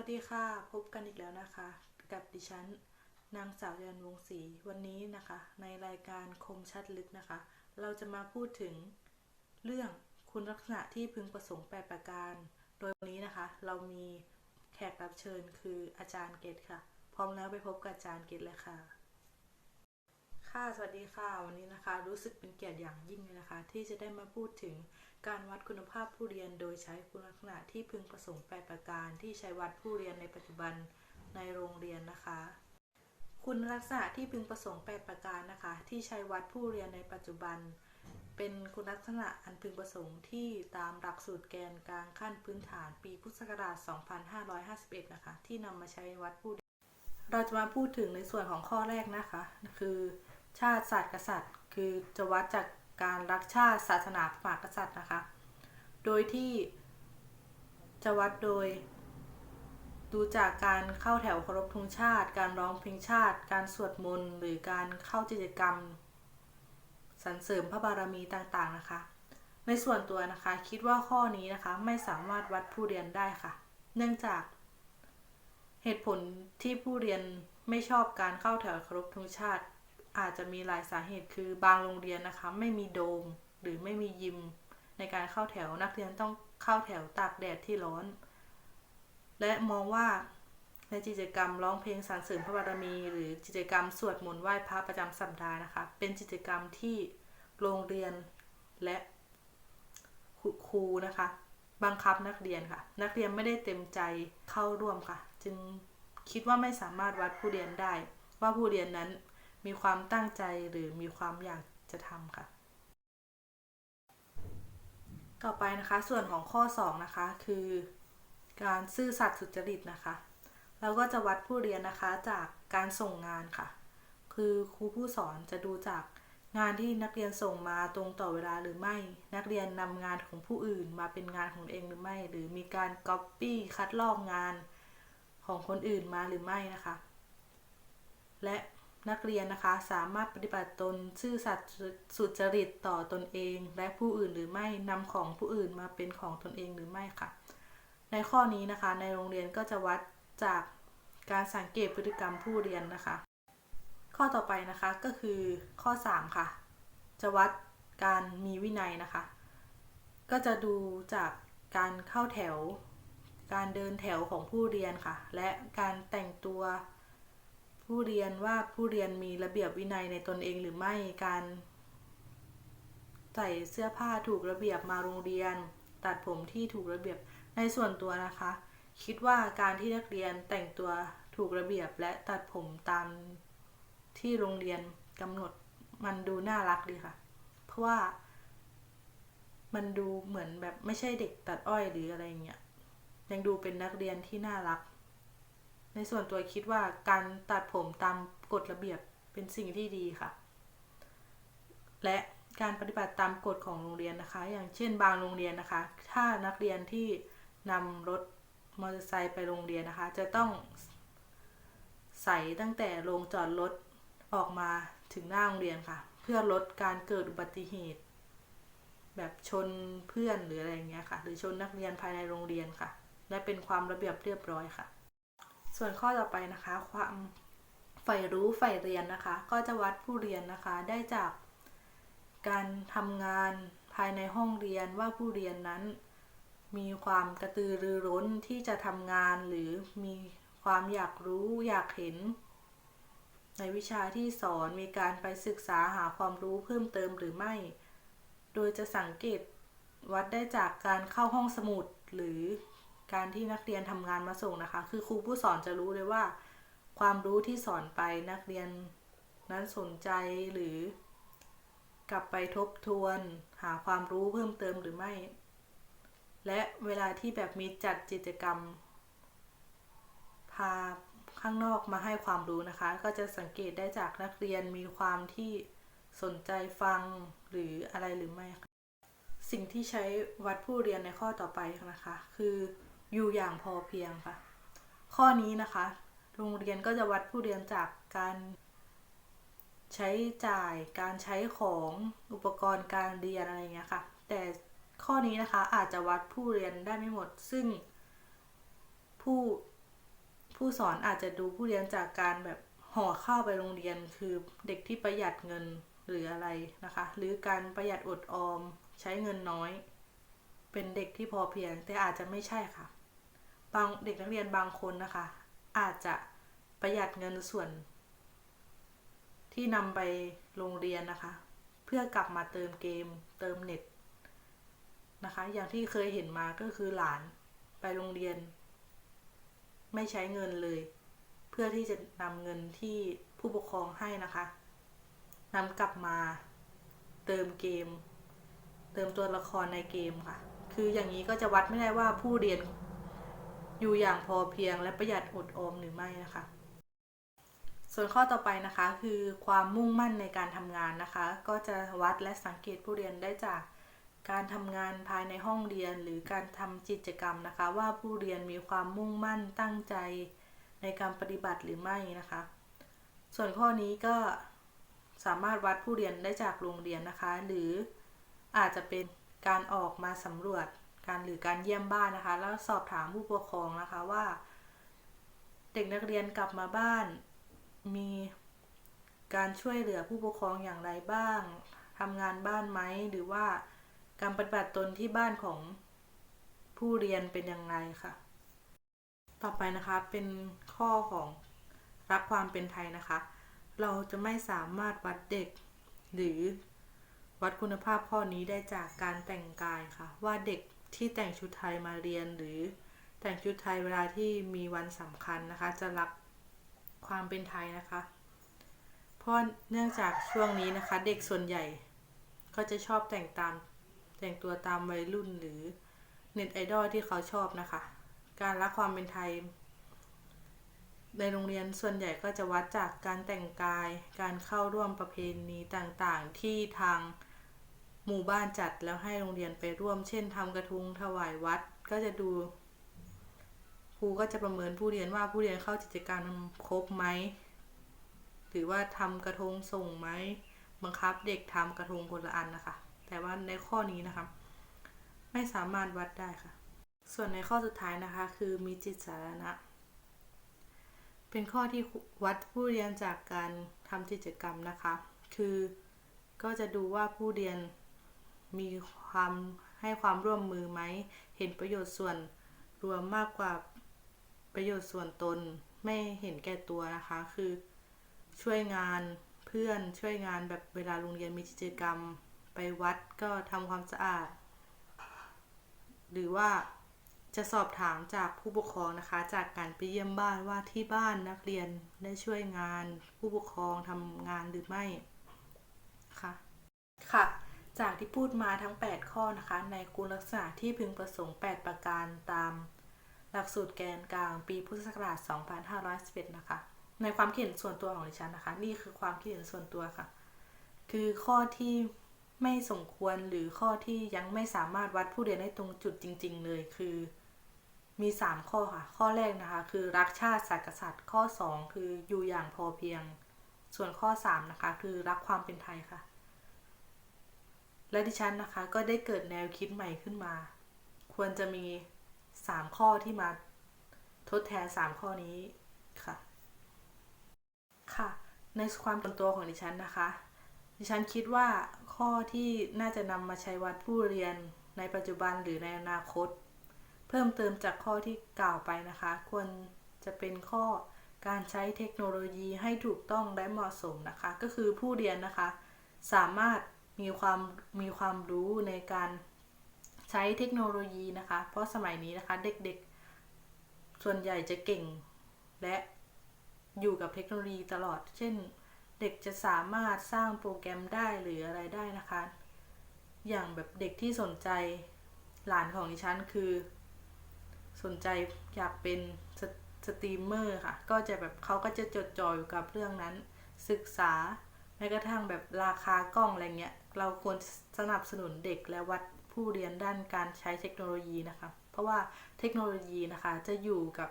วัสดีค่ะ พบกันอีกแล้วนะคะ กับดิฉัน นางสาวยันวงศรีวันนี้นะคะ ในรายการคมชัดลึกนะคะ เราจะมาพูดถึงเรื่องคุณลักษณะที่พึงประสงค์แปดประการ โดยวันนี้นะคะ เรามีแขกรับเชิญคืออาจารย์เกตค่ะ พร้อมแล้วไปพบกับอาจารย์เกตเลยค่ะ ค่ะ สวัสดีค่ะ วันนี้นะคะ รู้สึกเป็นเกียรติอย่างยิ่งเลยนะคะ ที่จะได้มาพูดถึงการวัดคุณภาพผู้เรียนโดยใช้คุณลักษณะที่พึงประสงค์แปดประการ ที่ใช้วัดผู้เรียนในปัจจุบันในโรงเรียนนะคะ คุณลักษณะที่พึงประสงค์แปดประการนะคะ ที่ใช้วัดผู้เรียนในปัจจุบัน เป็นคุณลักษณะอันพึงประสงค์ที่ตามหลักสูตรแกนกลางขั้นพื้นฐานปีพุทธศักราช 2551 นะคะ ที่นำมาใช้วัดผู้เรียนเราจะมาพูดถึงในส่วนของข้อแรกนะคะ คือ ชาติศาสตร์กษัตริย์ คือจะวัดจากการรักชาติศาสนาพระมหากษัตริย์นะคะ โดยที่จะวัดโดย ดูจากการเข้าแถวเคารพธงชาติ การร้องเพลงชาติ การสวดมนต์หรือการเข้ากิจกรรมสรรเสริมพระบารมีต่างๆนะคะ ในส่วนตัวนะคะคิดว่าข้อนี้นะคะไม่สามารถวัดผู้เรียนได้ค่ะ เนื่องจาก เหตุผลที่ผู้เรียนไม่ชอบการเข้าแถวเคารพธงชาติ อาจจะมีหลายสาเหตุคือบางโรงเรียนนะคะ ไม่มีโดมหรือไม่มียิม ในการเข้าแถวนักเรียนต้องเข้าแถวตากแดดที่ร้อน และมองว่าในกิจกรรมร้องเพลงสรรเสริมพระบารมี หรือกิจกรรมสวดมนต์ไหว้พระประจำสัปดาห์นะคะ เป็นกิจกรรมที่โรงเรียนและครูนะคะ บังคับนักเรียนค่ะ นักเรียนไม่ได้เต็มใจเข้าร่วมค่ะ จึงคิดว่าไม่สามารถวัดผู้เรียนได้ ว่าผู้เรียนนั้น มีความตั้งใจหรือมีความอยากจะทำค่ะ ต่อไปนะคะส่วนของข้อ 2 นะคะ คือ การซื่อสัตย์สุจริตนะคะ เราก็จะวัดผู้เรียนนะคะจากการส่งงานค่ะ คือครูผู้สอนจะดูจากงานที่นักเรียนส่งมาตรงต่อเวลาหรือไม่ นักเรียนนำงานของผู้อื่นมาเป็นงานของเองหรือไม่ หรือมีการก๊อปปี้คัดลอกงานของคนอื่นมาหรือไม่นะคะ และ นักเรียนนะคะสามารถปฏิบัติตนซื่อสัตย์สุจริตต่อตนเอง และผู้อื่นหรือไม่นำของผู้อื่นมาเป็นของตนเองหรือไม่ค่ะ ในข้อนี้นะคะในโรงเรียนก็จะวัดจากการสังเกตพฤติกรรมผู้เรียนนะคะ ข้อต่อไปนะคะก็คือข้อ 3 ค่ะ จะวัดการมีวินัยนะคะ ก็จะดูจากการเข้าแถว การเดินแถวของผู้เรียนค่ะ และการแต่งตัว ผู้เรียนว่าผู้เรียนมีระเบียบวินัยในตนเองหรือไม่การ ใส่เสื้อผ้าถูกระเบียบมาโรงเรียน ตัดผมที่ถูกระเบียบในส่วนตัวนะคะ คิดว่าการที่นักเรียนแต่งตัวถูกระเบียบและตัดผมตามที่โรงเรียนกำหนดมันดูน่ารักดีค่ะ เพราะว่ามันดูเหมือนแบบไม่ใช่เด็กตัดอ้อยหรืออะไรเงี้ยยังดูเป็นนักเรียนที่น่ารัก ในส่วนตัวคิดว่าการตัดผมตามกฎระเบียบเป็นสิ่งที่ดีค่ะ และการปฏิบัติตามกฎของโรงเรียนนะคะ อย่างเช่นบางโรงเรียนนะคะ ถ้านักเรียนที่นำรถมอเตอร์ไซค์ไปโรงเรียนนะคะ จะต้องใส่ตั้งแต่โรงจอดรถออกมาถึงหน้าโรงเรียนค่ะ เพื่อลดการเกิดอุบัติเหตุ แบบชนเพื่อนหรืออะไรเงี้ยค่ะ หรือชนนักเรียนภายในโรงเรียนค่ะ และเป็นความระเบียบเรียบร้อยค่ะ ส่วนข้อต่อไปนะคะ ความใฝ่รู้ใฝ่เรียนนะคะ ก็จะวัดผู้เรียนนะคะได้จากการทำงานภายในห้องเรียนว่าผู้เรียนนั้น มีความกระตือรือร้นที่จะทำงานหรือมีความอยากรู้อยากเห็น ในวิชาที่สอนมีการไปศึกษาหาความรู้เพิ่มเติมหรือไม่ โดยจะสังเกตวัดได้จากการเข้าห้องสมุดหรือ การที่นักเรียนทำงานมาส่งนะคะ คือครูผู้สอนจะรู้เลยว่า ความรู้ที่สอนไปนักเรียนนั้นสนใจหรือกลับไปทบทวนหาความรู้เพิ่มเติมหรือไม่ และเวลาที่แบบมีจัดกิจกรรม พาข้างนอกมาให้ความรู้นะคะ ก็จะสังเกตได้จากนักเรียนมีความที่สนใจฟังหรืออะไรหรือไม่ สิ่งที่ใช้วัดผู้เรียนในข้อต่อไปนะคะ คือ อยู่อย่างพอเพียงค่ะ ข้อนี้นะคะ โรงเรียนก็จะวัดผู้เรียนจากการใช้จ่ายการใช้ของอุปกรณ์การเรียนอะไรเงี้ยค่ะ แต่ข้อนี้นะคะอาจจะวัดผู้เรียนได้ไม่หมด ซึ่งผู้ผู้สอนอาจจะดูผู้เรียนจากการแบบห่อข้าวไปโรงเรียน คือเด็กที่ประหยัดเงินหรืออะไรนะคะ หรือการประหยัดอดออมใช้เงินน้อย เป็นเด็กที่พอเพียงแต่อาจจะไม่ใช่ค่ะ บางเด็กนักเรียนบางคนนะคะ อาจจะประหยัดเงินส่วน ที่นำไปโรงเรียนนะคะ เพื่อกลับมาเติมเกม เติมเน็ตนะคะ อย่างที่เคยเห็นมาก็คือหลานไปโรงเรียน ไม่ใช้เงินเลย เพื่อที่จะนำเงินที่ผู้ปกครองให้นะคะนำกลับมาเติมเกม เติมตัวละครในเกมค่ะ คืออย่างนี้ก็จะวัดไม่ได้ว่าผู้เรียน อยู่อย่างพอเพียงและประหยัดอดออมหรือไม่นะคะ ส่วนข้อต่อไปนะคะคือความมุ่งมั่นในการทำงานนะคะ ก็จะวัดและสังเกตผู้เรียนได้จากการทำงานภายในห้องเรียนหรือการทำกิจกรรมนะคะ ว่าผู้เรียนมีความมุ่งมั่นตั้งใจในการปฏิบัติหรือไม่นะคะ ส่วนข้อนี้ก็สามารถวัดผู้เรียนได้จากโรงเรียนนะคะ หรืออาจจะเป็นการออกมาสำรวจ การหรือการเยี่ยมบ้านนะคะ แล้วสอบถามผู้ปกครองนะคะว่า เด็กนักเรียนกลับมาบ้าน มีการช่วยเหลือผู้ปกครองอย่างไรบ้างทำงานบ้านไหมหรือว่าการปฏิบัติตนที่บ้านของผู้เรียนเป็นยังไงค่ะ ต่อไปนะคะเป็นข้อของรักความเป็นไทยนะคะ เราจะไม่สามารถวัดเด็ก หรือวัดคุณภาพข้อนี้ได้จากการแต่งกายค่ะ ว่าเด็ก ที่แต่งชุดไทยมาเรียนหรือแต่งชุดไทยเวลาที่มีวันสำคัญนะคะ จะรักความเป็นไทยนะคะ เพราะเนื่องจากช่วงนี้นะคะ เด็กส่วนใหญ่ก็จะชอบแต่งตามแต่งตัวตามวัยรุ่นหรือเน็ตไอดอลที่เขาชอบนะคะ การรักความเป็นไทย ในโรงเรียนส่วนใหญ่ก็จะวัดจากการแต่งกาย การเข้าร่วมประเพณีต่างๆ ที่ทาง หมู่บ้านจัดแล้วให้โรงเรียนไปร่วม เช่นทำกระทุงถวายวัด ก็จะดูครูก็จะประเมินผู้เรียนว่าผู้เรียนเข้ากิจกรรมครบไหมหรือว่าทำกระทงส่งไหมบังคับเด็กทำกระทงคนละอันนะคะ แต่ว่าในข้อนี้นะคะ ไม่สามารถวัดได้ค่ะ ส่วนในข้อสุดท้ายนะคะ คือมีจิตสาธารณะ เป็นข้อที่วัดผู้เรียนจากการทำกิจกรรมนะคะ คือก็จะดูว่าผู้เรียน มีความให้ความร่วมมือไหม เห็นประโยชน์ส่วนรวมมากกว่าประโยชน์ส่วนตน ไม่เห็นแก่ตัวนะคะ คือช่วยงานเพื่อนช่วยงานแบบเวลาโรงเรียนมีกิจกรรมไปวัดก็ทำความสะอาด หรือว่าจะสอบถามจากผู้ปกครองนะคะ จากการไปเยี่ยมบ้านว่าที่บ้านนักเรียนได้ช่วยงานผู้ปกครองทำงานหรือไม่ค่ะค่ะ จากที่พูดมาทั้ง 8 ข้อนะคะในคุณลักษณะที่พึงประสงค์ 8 ประการตาม หลักสูตรแกนกลางปีพุทธศักราช 2511 นะคะ ในความคิดเห็นส่วนตัวของดิฉันนะคะ นี่คือความคิดเห็นส่วนตัวค่ะ คือข้อที่ไม่สมควรหรือข้อที่ยังไม่สามารถวัดผู้เรียนได้ตรงจุดจริง ๆ เลยคือ มี 3 ข้อค่ะ ข้อแรกนะคะ คือรักชาติศาสตร์กษัตริย์ ข้อ 2 คืออยู่อย่างพอเพียง ส่วนข้อ 3 นะคะ คือรักความเป็นไทยค่ะ และดิฉันนะคะก็ได้เกิดแนวคิดใหม่ขึ้นมา ควรจะมี 3 ข้อที่มาทดแทน 3 ข้อนี้ค่ะ ค่ะ ในความส่วนตัวของดิฉันนะคะ ดิฉันคิดว่าข้อที่น่าจะนำมาใช้วัดผู้เรียนในปัจจุบันหรือในอนาคต เพิ่มเติมจากข้อที่กล่าวไปนะคะ ควรจะเป็นข้อการใช้เทคโนโลยีให้ถูกต้องและเหมาะสมนะคะ ก็คือผู้เรียนนะคะ สามารถ มีความมีความรู้ในการใช้เทคโนโลยีนะคะ เพราะสมัยนี้นะคะเด็กๆ ส่วนใหญ่จะเก่ง และอยู่กับเทคโนโลยีตลอด เช่น เด็กจะสามารถสร้างโปรแกรมได้หรืออะไรได้นะคะ อย่างแบบเด็กที่สนใจหลานของดิฉันคือ สนใจอยากเป็นสสตรีมเมอร์ค่ะ ก็จะแบบเขาก็จะจดจ่ออยู่กับเรื่องนั้น ศึกษาแม้กระทั่งแบบราคากล้องอะไรเงี้ย เราควรสนับสนุนเด็กและวัดผู้เรียนด้านการใช้เทคโนโลยีนะคะ เพราะว่าเทคโนโลยีนะคะจะอยู่กับ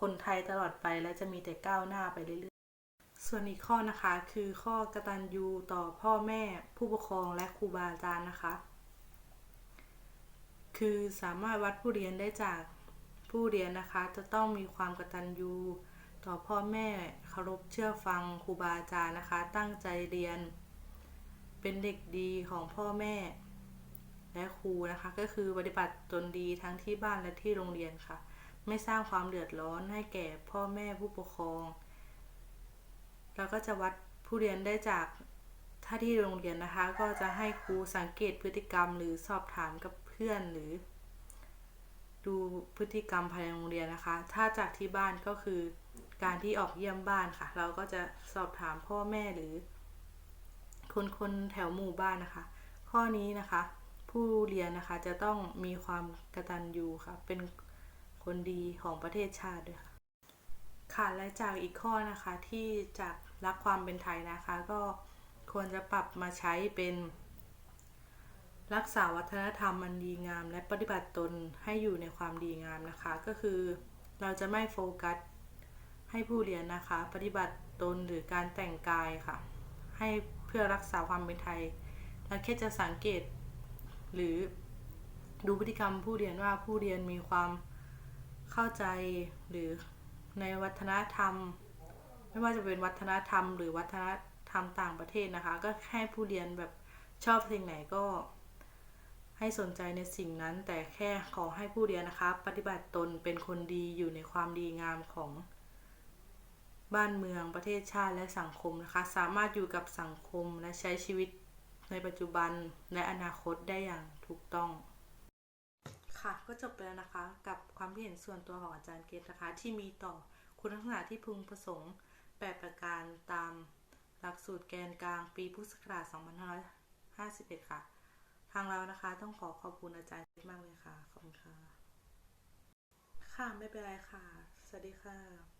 คนไทยตลอดไปและจะมีแต่ก้าวหน้าไปเรื่อยๆ ส่วนอีกข้อนะคะคือข้อกตัญญูต่อพ่อแม่ ผู้ปกครองและครูบาอาจารย์นะคะ คือสามารถวัดผู้เรียนได้จากผู้เรียนนะคะ จะต้องมีความกตัญญูต่อพ่อแม่เคารพเชื่อฟังครูบาอาจารย์นะคะ ตั้งใจเรียน เป็นเด็กดีของพ่อแม่และครูนะคะ ก็คือปฏิบัติตนดีทั้งที่บ้านและที่โรงเรียนค่ะ ไม่สร้างความเดือดร้อนให้แก่พ่อแม่ผู้ปกครองแล้วก็จะวัดผู้เรียนได้จากถ้าที่โรงเรียนนะคะ ก็จะให้ครูสังเกตพฤติกรรม หรือสอบถามกับเพื่อนหรือ ดูพฤติกรรมภายในโรงเรียนนะคะ ถ้าจากที่บ้านก็คือการที่ออกเยี่ยมบ้านค่ะ เราก็จะสอบถามพ่อแม่หรือ คนคนแถวหมู่บ้านนะคะ ข้อนี้นะคะ ผู้เรียนนะคะจะต้องมีความกตัญญูค่ะ เป็นคนดีของประเทศชาติด้วยค่ะค่ะและจากอีกข้อนะคะที่จากรักความเป็นไทยนะคะ ก็ควรจะปรับมาใช้เป็น รักษาวัฒนธรรมอันดีงาม และปฏิบัติตนให้อยู่ในความดีงามนะคะ ก็คือเราจะไม่โฟกัสให้ผู้เรียนนะคะ ปฏิบัติตนหรือการแต่งกายค่ะ ให้ เพื่อรักษาความเป็นไทยเราแค่จะสังเกต หรือดูพฤติกรรมผู้เรียนว่าผู้เรียนมีความเข้าใจหรือในวัฒนธรรม ไม่ว่าจะเป็นวัฒนธรรม หรือวัฒนธรรมต่างประเทศนะคะ ก็ให้ผู้เรียนแบบชอบสิ่งไหนก็ ให้สนใจในสิ่งนั้น แต่แค่ขอให้ผู้เรียนนะคะ ปฏิบัติตนเป็นคนดีอยู่ในความดีงามของ บ้านเมืองประเทศชาติและสังคมนะคะ สามารถอยู่กับสังคมและใช้ชีวิตในปัจจุบันและอนาคตได้อย่างถูกต้อง ค่ะก็จบไปแล้วนะคะ กับความเห็นส่วนตัวของอาจารย์เกตนะคะ ที่มีต่อคุณลักษณะที่พึงประสงค์ 8 ประการตามหลักสูตรแกนกลางปีพุทธศักราช 2551 ค่ะ ทางเรานะคะต้องขอขอบคุณอาจารย์เกตมากเลยค่ะ ขอบคุณค่ะ ค่ะไม่เป็นไรค่ะ สวัสดีค่ะ